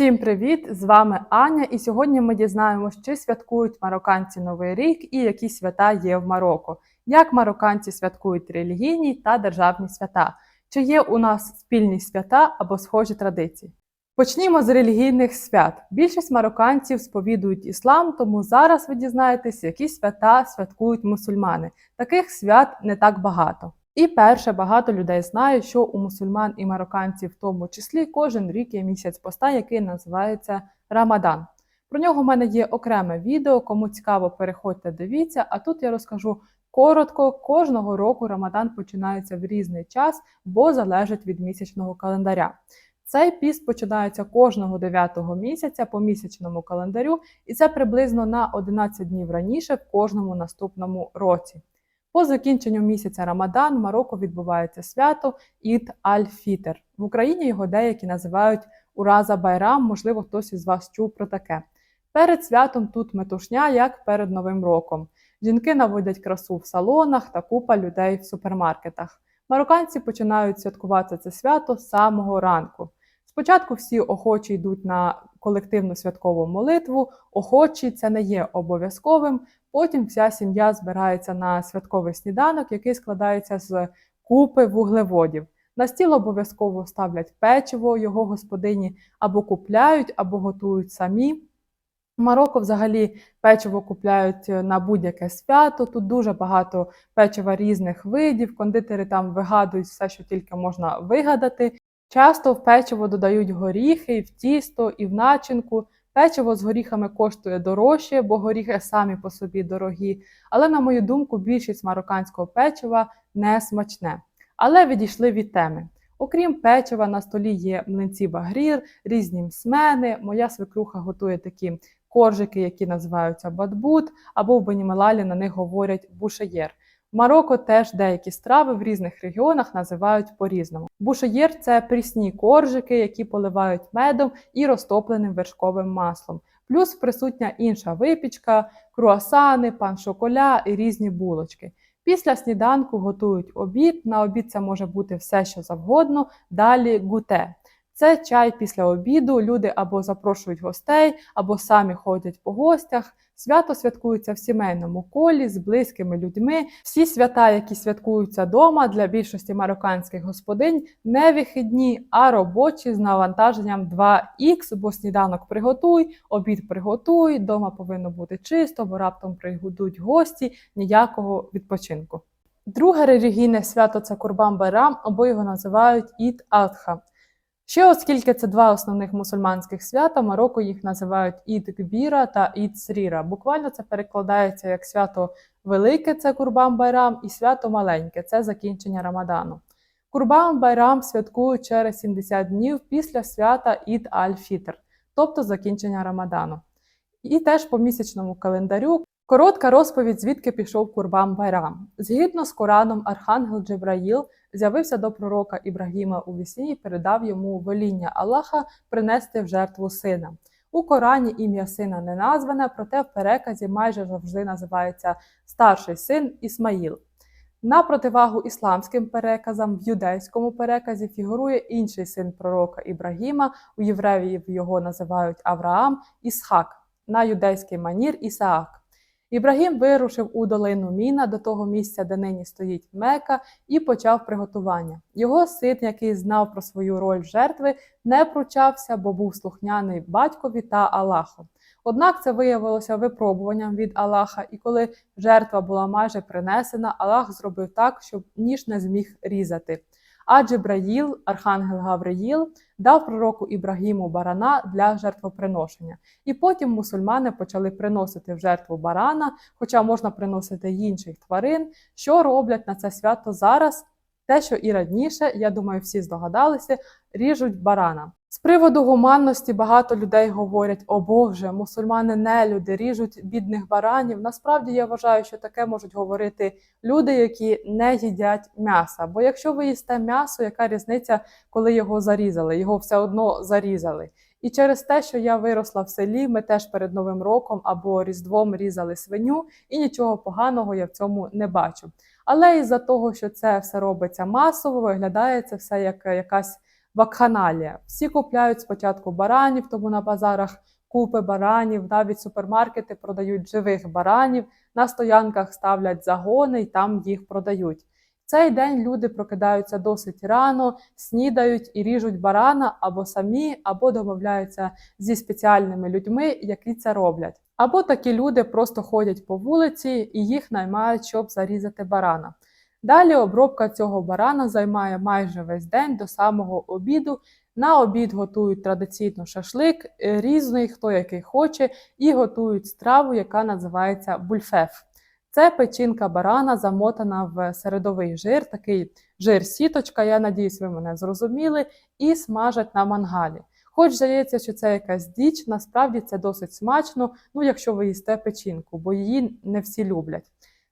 Всім привіт! З вами Аня, і сьогодні ми дізнаємось, чи святкують марокканці Новий рік і які свята є в Марокко, як марокканці святкують релігійні та державні свята, чи є у нас спільні свята або схожі традиції. Почнімо з релігійних свят. Більшість марокканців сповідують іслам, тому зараз ви дізнаєтесь, які свята святкують мусульмани. Таких свят не так багато. І перше, багато людей знають, що у мусульман і марокканців, в тому числі, кожен рік є місяць поста, який називається Рамадан. Про нього в мене є окреме відео. Кому цікаво, переходьте, дивіться. А тут я розкажу коротко: кожного року Рамадан починається в різний час, бо залежить від місячного календаря. Цей піст починається кожного 9-го місяця по місячному календарю, і це приблизно на 11 днів раніше в кожному наступному році. По закінченню місяця Рамадан в Марокко відбувається свято Ід Аль-Фітер. В Україні його деякі називають Ураза Байрам, можливо, хтось із вас чув про таке. Перед святом тут метушня, як перед Новим роком. Жінки наводять красу в салонах та купа людей в супермаркетах. Марокканці починають святкувати це свято з самого ранку. Спочатку всі охочі йдуть на колективну святкову молитву, охочі це не є обов'язковим. Потім вся сім'я збирається на святковий сніданок, який складається з купи вуглеводів. На стіл обов'язково ставлять печиво, його господині або купляють, або готують самі. В Марокко взагалі печиво купляють на будь-яке свято. Тут дуже багато печива різних видів. Кондитери там вигадують все, що тільки можна вигадати. Часто в печиво додають горіхи, в тісто, і в начинку. Печиво з горіхами коштує дорожче, бо горіхи самі по собі дорогі. Але, на мою думку, більшість марокканського печива не смачне. Але відійшли від теми. Окрім печива, на столі є млинці багрір, різні мсмени. Моя свекруха готує такі коржики, які називаються бадбут, або в Бенімелалі на них говорять бушеєр. В Марокко теж деякі страви в різних регіонах називають по-різному. Бушеєр це прісні коржики, які поливають медом і розтопленим вершковим маслом. Плюс присутня інша випічка, круасани, пан шоколя і різні булочки. Після сніданку готують обід. На обід це може бути все, що завгодно. Далі гуте. Це чай після обіду. Люди або запрошують гостей, або самі ходять по гостях. Свято святкується в сімейному колі з близькими людьми. Всі свята, які святкуються вдома, для більшості марокканських господинь, не вихідні, а робочі з навантаженням 2х, бо сніданок приготуй, обід приготуй, вдома повинно бути чисто, бо раптом пригодуть гості, ніякого відпочинку. Друге релігійне свято це Курбан Байрам, або його називають Ід Адха. Ще оскільки це два основних мусульманських свята, Марокко їх називають Ід Кбіра та Ід Сріра. Буквально це перекладається як свято Велике це Курбан Байрам, і свято Маленьке це закінчення Рамадану. Курбан Байрам святкують через 70 днів після свята Ід Аль-Фітр, тобто закінчення Рамадану. І теж по місячному календарю коротка розповідь, звідки пішов Курбан Байрам. Згідно з Кораном, Архангел Джебраїл з'явився до пророка Ібрагіма у вісні і передав йому воління Аллаха принести в жертву сина. У Корані ім'я сина не назване, проте в переказі майже завжди називається старший син Ісмаїл. На противагу ісламським переказам в юдейському переказі фігурує інший син пророка Ібрагіма, у євреїв його називають Авраам Ісхак, на юдейський манір Ісаак. Ібрагім вирушив у долину Міна до того місця, де нині стоїть Мека, і почав приготування. Його син, який знав про свою роль жертви, не пручався, бо був слухняний батькові та Аллаху. Однак це виявилося випробуванням від Аллаха, і коли жертва була майже принесена, Аллах зробив так, щоб ніж не зміг різати. А Джибраїл, архангел Гавриїл, дав пророку Ібрагіму барана для жертвоприношення. І потім мусульмани почали приносити в жертву барана, хоча можна приносити інших тварин, що роблять на це свято зараз. Те, що і раніше, я думаю, всі здогадалися, ріжуть барана. З приводу гуманності багато людей говорять: о Боже, мусульмани не люди, ріжуть бідних баранів. Насправді я вважаю, що таке можуть говорити люди, які не їдять м'яса. Бо якщо ви їсте м'ясо, яка різниця, коли його зарізали? Його все одно зарізали. І через те, що я виросла в селі, ми теж перед Новим роком або Різдвом різали свиню, і нічого поганого я в цьому не бачу. Але із-за того, що це все робиться масово, виглядає це все як якась вакханалія. Всі купляють спочатку баранів, тому на базарах купи баранів, навіть супермаркети продають живих баранів, на стоянках ставлять загони і там їх продають. В цей день люди прокидаються досить рано, снідають і ріжуть барана або самі, або домовляються зі спеціальними людьми, які це роблять. Або такі люди просто ходять по вулиці і їх наймають, щоб зарізати барана. Далі обробка цього барана займає майже весь день до самого обіду. На обід готують традиційно шашлик, е, різний, хто який хоче, і готують страву, яка називається бульфеф. Це печінка барана, замотана в середовий жир, такий жир-сіточка, я надіюсь, ви мене зрозуміли, і смажать на мангалі. Хоч здається, що це якась діч, насправді це досить смачно, ну якщо ви їсте печінку, бо її не всі люблять.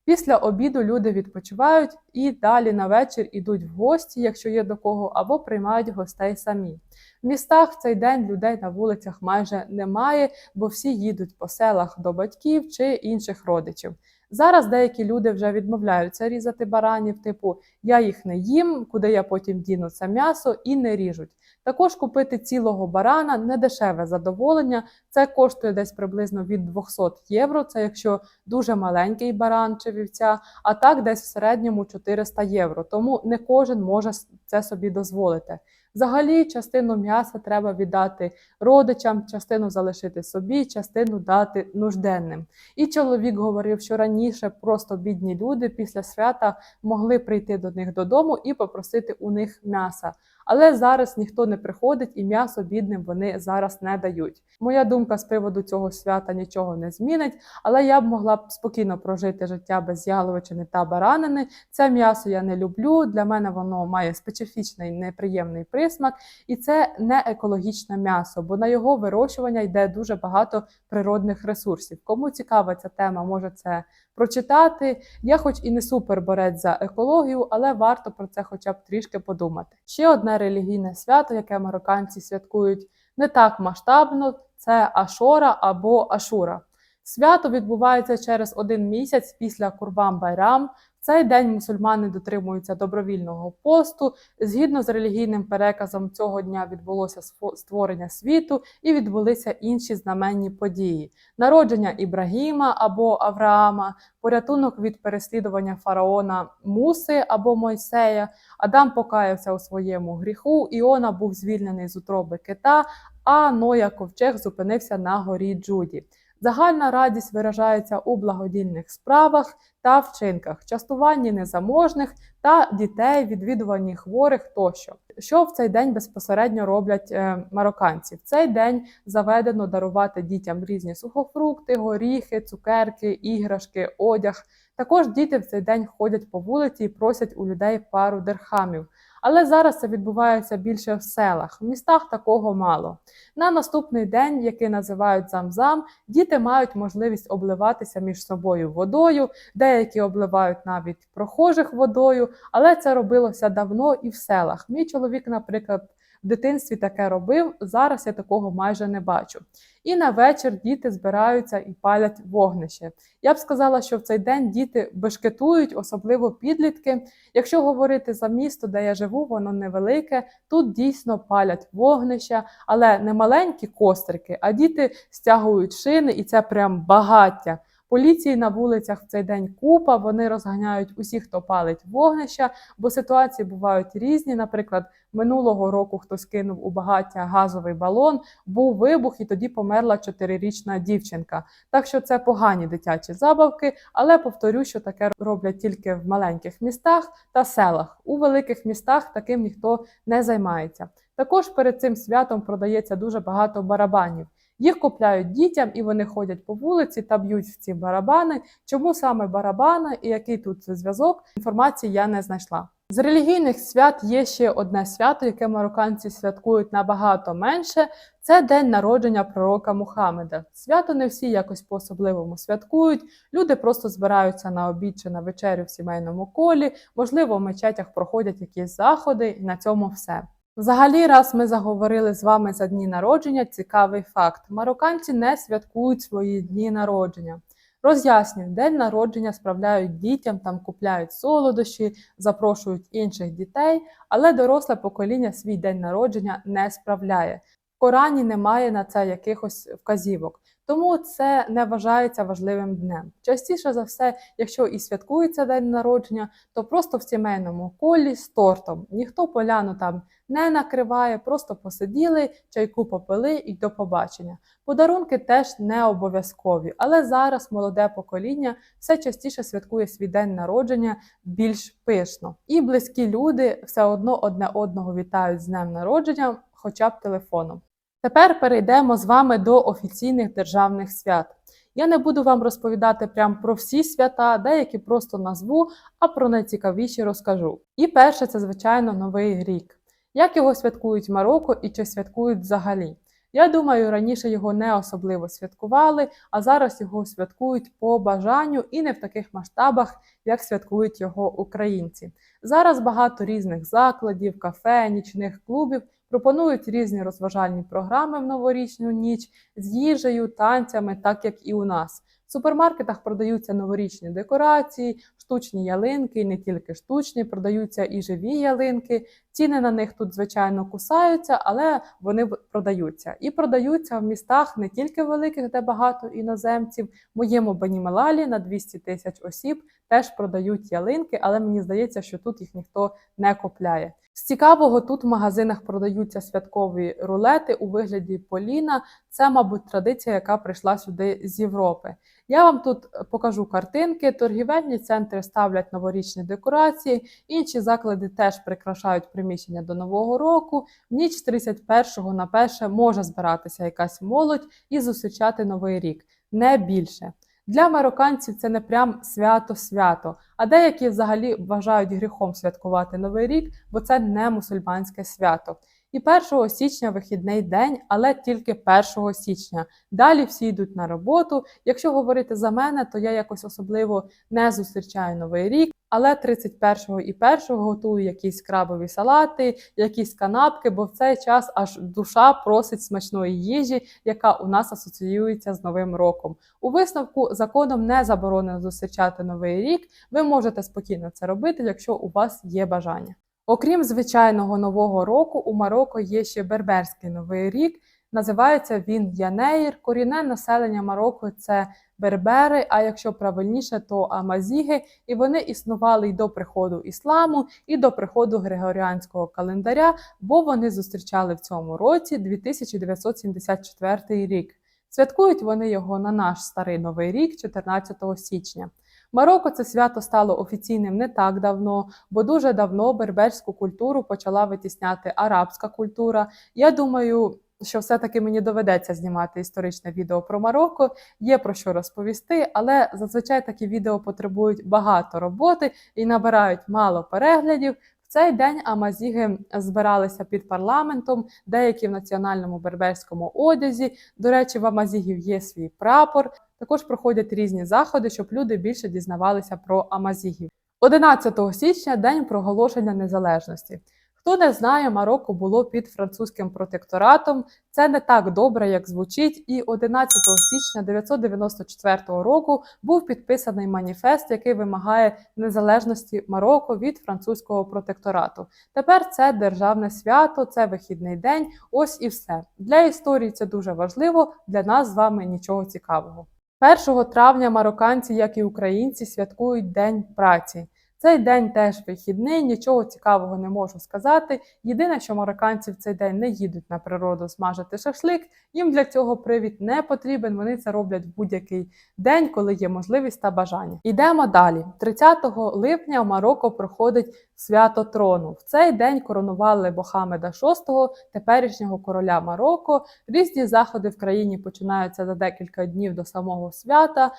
Після обіду люди відпочивають і далі на вечір ідуть в гості, якщо є до кого, або приймають гостей самі. В містах в цей день людей на вулицях майже немає, бо всі їдуть по селах до батьків чи інших родичів. Зараз деякі люди вже відмовляються різати баранів, типу я їх не їм, куди я потім діну це м'ясо і не ріжуть. Також купити цілого барана не дешеве задоволення. Це коштує десь приблизно від 200 євро. Це якщо дуже маленький баран чи вівця, а так десь в середньому 400 євро. Тому не кожен може це собі дозволити. Взагалі, частину м'яса треба віддати родичам, частину залишити собі, частину дати нужденним. І чоловік говорив, що раніше просто бідні люди після свята могли прийти до них додому і попросити у них м'яса. Але зараз ніхто не приходить і м'ясо бідним вони зараз не дають. Моя думка з приводу цього свята нічого не змінить, але я б могла б спокійно прожити життя без яловичини та баранини. Це м'ясо я не люблю. Для мене воно має специфічний неприємний присмак, і це не екологічне м'ясо, бо на його вирощування йде дуже багато природних ресурсів. Кому цікава ця тема, може це прочитати. Я, хоч і не супер борець за екологію, але варто про це хоча б трішки подумати. Ще одне релігійне свято, яке марокканці святкують не так масштабно, це Ашора або Ашура. Свято відбувається через один місяць після Курбан Байрам. Цей день мусульмани дотримуються добровільного посту. Згідно з релігійним переказом, цього дня відбулося створення світу і відбулися інші знаменні події: народження Ібрагіма або Авраама, порятунок від переслідування фараона Муси або Мойсея. Адам покаявся у своєму гріху. Іона був звільнений з утроби кита, а Ноя Ковчег зупинився на горі Джуді. Загальна радість виражається у благодійних справах та вчинках, частуванні незаможних та дітей, відвідуванні хворих тощо. Що в цей день безпосередньо роблять е, марокканці? В цей день заведено дарувати дітям різні сухофрукти, горіхи, цукерки, іграшки, одяг. Також діти в цей день ходять по вулиці і просять у людей пару дерхамів. Але зараз це відбувається більше в селах, в містах такого мало. На наступний день, який називають замзам, діти мають можливість обливатися між собою водою, деякі обливають навіть прохожих водою, але це робилося давно і в селах. Мій чоловік, наприклад, в дитинстві таке робив. Зараз я такого майже не бачу. І на вечір діти збираються і палять вогнище. Я б сказала, що в цей день діти бешкетують, особливо підлітки. Якщо говорити за місто, де я живу, воно невелике. Тут дійсно палять вогнища, але не маленькі кострики, а діти стягують шини, і це прям багаття. Поліції на вулицях в цей день купа. Вони розганяють усіх, хто палить вогнища, бо ситуації бувають різні. Наприклад, минулого року хтось кинув у багаття газовий балон, був вибух, і тоді померла чотирирічна дівчинка. Так що це погані дитячі забавки, але повторю, що таке роблять тільки в маленьких містах та селах. У великих містах таким ніхто не займається. Також перед цим святом продається дуже багато барабанів. Їх купляють дітям і вони ходять по вулиці та б'ють в ці барабани. Чому саме барабани і який тут зв'язок? Інформації я не знайшла. З релігійних свят є ще одне свято, яке марокканці святкують набагато менше. Це день народження пророка Мухаммеда. Свято не всі якось по-особливому святкують. Люди просто збираються на обід чи на вечерю в сімейному колі. Можливо, в мечетях проходять якісь заходи, і на цьому все. Взагалі, раз ми заговорили з вами за дні народження, цікавий факт: марокканці не святкують свої дні народження. Роз'яснюють, день народження справляють дітям, там купляють солодощі, запрошують інших дітей, але доросле покоління свій день народження не справляє. В Корані немає на це якихось вказівок, тому це не вважається важливим днем. Частіше за все, якщо і святкується день народження, то просто в сімейному колі з тортом. Ніхто поляну там не накриває, просто посиділи, чайку попили і до побачення. Подарунки теж не обов'язкові, але зараз молоде покоління все частіше святкує свій день народження більш пишно. І близькі люди все одно одне одного вітають з днем народження, хоча б телефоном. Тепер перейдемо з вами до офіційних державних свят. Я не буду вам розповідати прям про всі свята, деякі просто назву, а про найцікавіші розкажу. І перше це, звичайно, Новий рік. Як його святкують в Марокко і чи святкують взагалі? Я думаю, раніше його не особливо святкували, а зараз його святкують по бажанню і не в таких масштабах, як святкують його українці. Зараз багато різних закладів, кафе, нічних клубів пропонують різні розважальні програми в новорічну ніч з їжею, танцями, так як і у нас. В супермаркетах продаються новорічні декорації, штучні ялинки, і не тільки штучні, продаються і живі ялинки. Ціни на них тут, звичайно, кусаються, але вони продаються. І продаються в містах не тільки великих, де багато іноземців. Моєму Банімелалі на 200 тисяч осіб теж продають ялинки, але мені здається, що тут їх ніхто не купляє. З цікавого тут в магазинах продаються святкові рулети у вигляді поліна. Це, мабуть, традиція, яка прийшла сюди з Європи. Я вам тут покажу картинки. Торгівельні центри ставлять новорічні декорації, інші заклади теж прикрашають приміщення до нового року. В ніч з 31 на 1 може збиратися якась молодь і зустрічати новий рік, не більше. Для марокканців це не прям свято-свято, а деякі взагалі вважають гріхом святкувати новий рік, бо це не мусульманське свято. І 1 січня вихідний день, але тільки 1 січня. Далі всі йдуть на роботу. Якщо говорити за мене, то я якось особливо не зустрічаю новий рік. Але 31-го і 1-го готую якісь крабові салати, якісь канапки, бо в цей час аж душа просить смачної їжі, яка у нас асоціюється з Новим роком. У висновку законом не заборонено зустрічати новий рік. Ви можете спокійно це робити, якщо у вас є бажання. Окрім звичайного нового року, у Марокко є ще берберський новий рік. Називається він Янеїр. Корінне населення Марокко це бербери, а якщо правильніше, то амазіги. І вони існували й до приходу ісламу, і до приходу григоріанського календаря, бо вони зустрічали в цьому році 2974 рік. Святкують вони його на наш старий новий рік, 14 січня. Марокко це свято стало офіційним не так давно, бо дуже давно берберську культуру почала витісняти арабська культура. Я думаю, що все-таки мені доведеться знімати історичне відео про Марокко. Є про що розповісти, але зазвичай такі відео потребують багато роботи і набирають мало переглядів. В цей день амазіги збиралися під парламентом, деякі в національному берберському одязі. До речі, в амазігів є свій прапор. Також проходять різні заходи, щоб люди більше дізнавалися про амазігів. 11 січня день проголошення незалежності. Хто не знає, Марокко було під французьким протекторатом. Це не так добре, як звучить. І 11 січня 994 року був підписаний маніфест, який вимагає незалежності Марокко від французького протекторату. Тепер це державне свято, це вихідний день. Ось і все. Для історії це дуже важливо. Для нас з вами нічого цікавого. 1 травня марокканці, як і українці, святкують День праці. Цей день теж вихідний, нічого цікавого не можу сказати. Єдине, що марокканці в цей день не їдуть на природу смажити шашлик, їм для цього привід не потрібен. Вони це роблять в будь-який день, коли є можливість та бажання. Йдемо далі. 30 липня в Марокко проходить свято трону. В цей день коронували Бохамеда VI, теперішнього короля Марокко. Різні заходи в країні починаються за декілька днів до самого свята.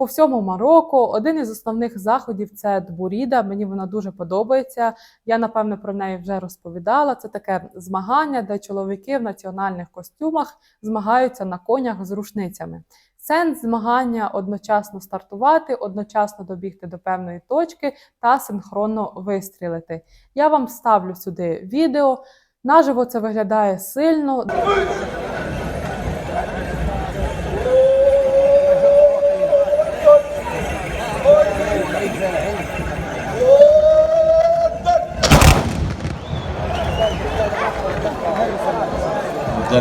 По всьому Марокко один із основних заходів це Дбуріда. Мені вона дуже подобається. Я напевно про неї вже розповідала. Це таке змагання, де чоловіки в національних костюмах змагаються на конях з рушницями. Сенс змагання одночасно стартувати, одночасно добігти до певної точки та синхронно вистрілити. Я вам ставлю сюди відео. Наживо це виглядає сильно.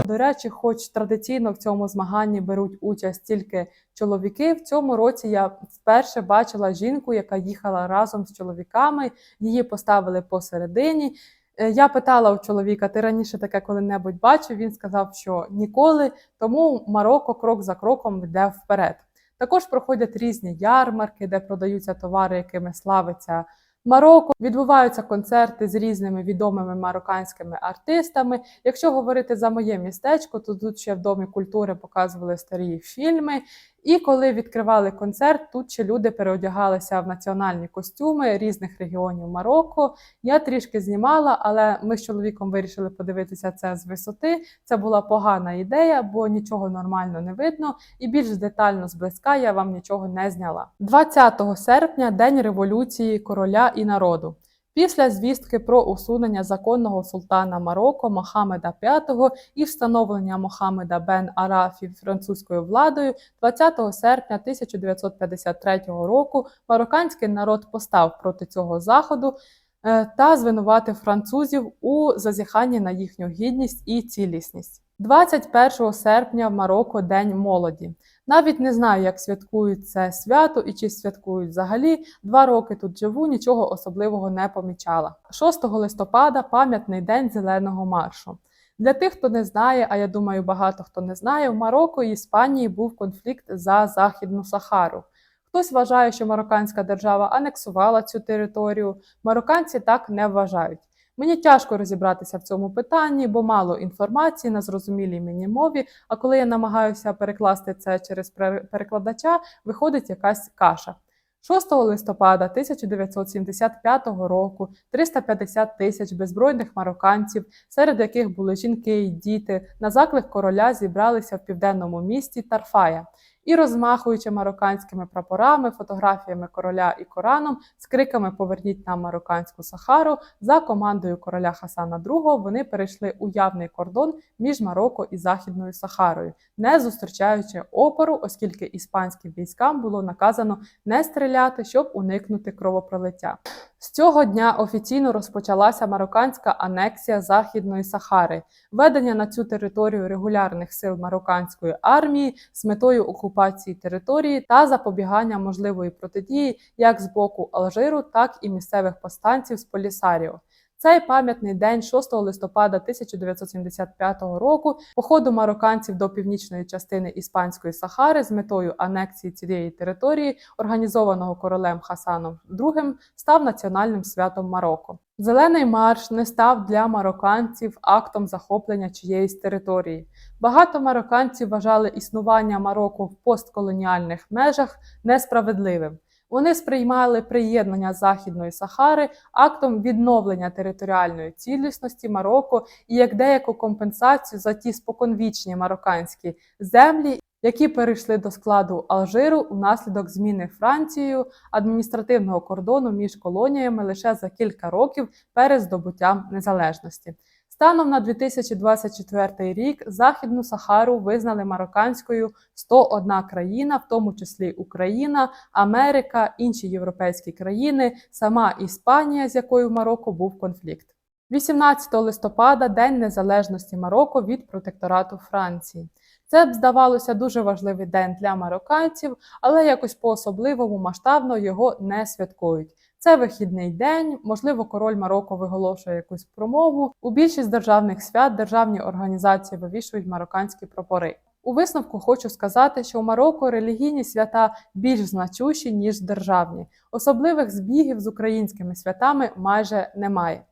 Кажучи, хоч традиційно в цьому змаганні беруть участь тільки чоловіки, в цьому році я вперше бачила жінку, яка їхала разом з чоловіками. Її поставили посередині. Е, Я питала у чоловіка, ти раніше таке коли-небудь бачив? Він сказав, що ніколи, тому Марокко крок за кроком йде вперед. Також проходять різні ярмарки, де продаються товари, якими славиться Марокко. Відбуваються концерти з різними відомими марокканськими артистами. Якщо говорити за моє містечко, то тут ще в Домі культури показували старі фільми. І коли відкривали концерт, тут ще люди переодягалися в національні костюми різних регіонів Марокко. Я трішки знімала, але ми з чоловіком вирішили подивитися це з висоти. Це була погана ідея, бо нічого нормально не видно, і більш детально зблизька я вам нічого не зняла. 20 серпня день революції короля і народу. Після звістки про усунення законного султана Марокко Мохаммеда V і встановлення Мохаммеда бен Арафі французькою владою 20 серпня 1953 року марокканський народ постав проти цього заходу е, та звинуватив французів у зазіханні на їхню гідність і цілісність. 21 серпня в Марокко День молоді. Навіть не знаю, як святкують це свято і чи святкують взагалі. Два роки тут живу, нічого особливого не помічала. 6 листопада пам'ятний день зеленого маршу. Для тих, хто не знає, а я думаю, багато хто не знає, в Марокко і Іспанії був конфлікт за Західну Сахару. Хтось вважає, що марокканська держава анексувала цю територію. Марокканці так не вважають. Мені тяжко розібратися в цьому питанні, бо мало інформації на зрозумілій мені мові. А коли я намагаюся перекласти це через пере- перекладача, виходить якась каша. 6 листопада 1975 року 350 тисяч беззбройних марокканців, серед яких були жінки й діти, на заклик короля зібралися в південному місті Тарфая і, розмахуючи марокканськими прапорами, фотографіями короля і Кораном, з криками Поверніть нам марокканську Сахару за командою короля Хасана II вони перейшли уявний кордон між Марокко і Західною Сахарою, не зустрічаючи опору, оскільки іспанським військам було наказано не стріляти, щоб уникнути кровопролиття. З цього дня офіційно розпочалася марокканська анексія Західної Сахари, введення на цю територію регулярних сил марокканської армії з метою окупації території та запобігання можливої протидії як з боку Алжиру, так і місцевих повстанців з Полісаріо. Цей пам'ятний день 6 листопада 1975 року походу марокканців до північної частини іспанської Сахари з метою анексії цієї території, організованого королем Хасаном II, став національним святом Марокко. Зелений марш не став для марокканців актом захоплення чиєїсь території. Багато марокканців вважали існування Марокко в постколоніальних межах несправедливим. Вони сприймали приєднання Західної Сахари актом відновлення територіальної цілісності Марокко і як деяку компенсацію за ті споконвічні марокканські землі, які перейшли до складу Алжиру внаслідок зміни Францією адміністративного кордону між колоніями лише за кілька років перед здобуттям незалежності. Станом на 2024 рік Західну Сахару визнали марокканською 101 країна, в тому числі Україна, Америка, інші європейські країни, сама Іспанія, з якою в Марокко був конфлікт. 18 листопада День Незалежності Марокко від протекторату Франції. Це б здавалося дуже важливий день для марокканців, але якось по-особливому масштабно його не святкують. Це вихідний день, можливо, король Марокко виголошує якусь промову. У більшість державних свят державні організації вивішують марокканські прапори. У висновку хочу сказати, що у Марокко релігійні свята більш значущі, ніж державні. Особливих збігів з українськими святами майже немає.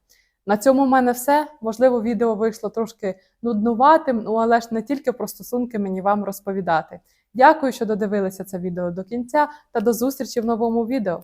На цьому в мене все. Можливо, відео вийшло трошки нуднуватим, ну але ж не тільки про стосунки мені вам розповідати. Дякую, що додивилися це відео до кінця, та до зустрічі в новому відео.